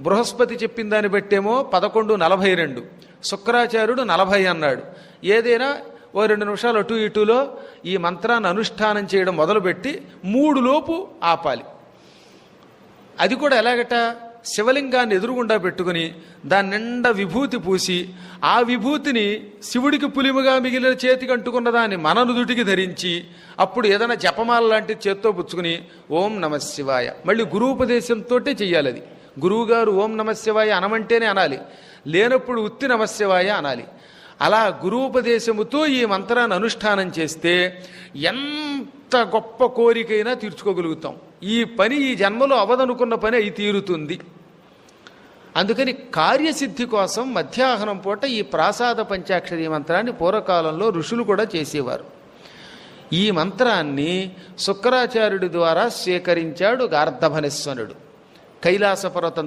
బృహస్పతి చెప్పిన దాన్ని బట్టేమో పదకొండు నలభై రెండు. శుక్రాచార్యుడు నలభై అన్నాడు. ఏదైనా ఓ రెండు నిమిషాలు అటు ఇటులో ఈ మంత్రాన్ని అనుష్ఠానం చేయడం మొదలుపెట్టి మూడు లోపు ఆపాలి. అది కూడా ఎలాగట? శివలింగాన్ని ఎదురుగుండా పెట్టుకుని దాని నిండా విభూతి పూసి ఆ విభూతిని శివుడికి పులిముగా మిగిలిన చేతికి అంటుకున్న దాన్ని మన నుదుటికి ధరించి అప్పుడు ఏదైనా జపమాల లాంటి చేత్తో పుచ్చుకుని ఓం నమ శివాయ. మళ్ళీ గురూపదేశంతో చెయ్యాలి అది గురువుగారు ఓం నమస్యవాయ అనమంటేనే అనాలి. లేనప్పుడు ఉత్తి నమస్యవాయ అనాలి. అలా గురూపదేశముతో ఈ మంత్రాన్ని అనుష్ఠానం చేస్తే ఎంత గొప్ప కోరికైనా తీర్చుకోగలుగుతాం. ఈ పని ఈ జన్మలో అవదనుకున్న పని అయి తీరుతుంది. అందుకని కార్యసిద్ధి కోసం మధ్యాహ్నం పూట ఈ ప్రాసాద పంచాక్షరి మంత్రాన్ని పూర్వకాలంలో ఋషులు కూడా చేసేవారు. ఈ మంత్రాన్ని శుక్రాచార్యుడి ద్వారా స్వీకరించాడు గార్ధభనేశ్వరుడు ಕೈಲಾಸ ಪರ್ವತ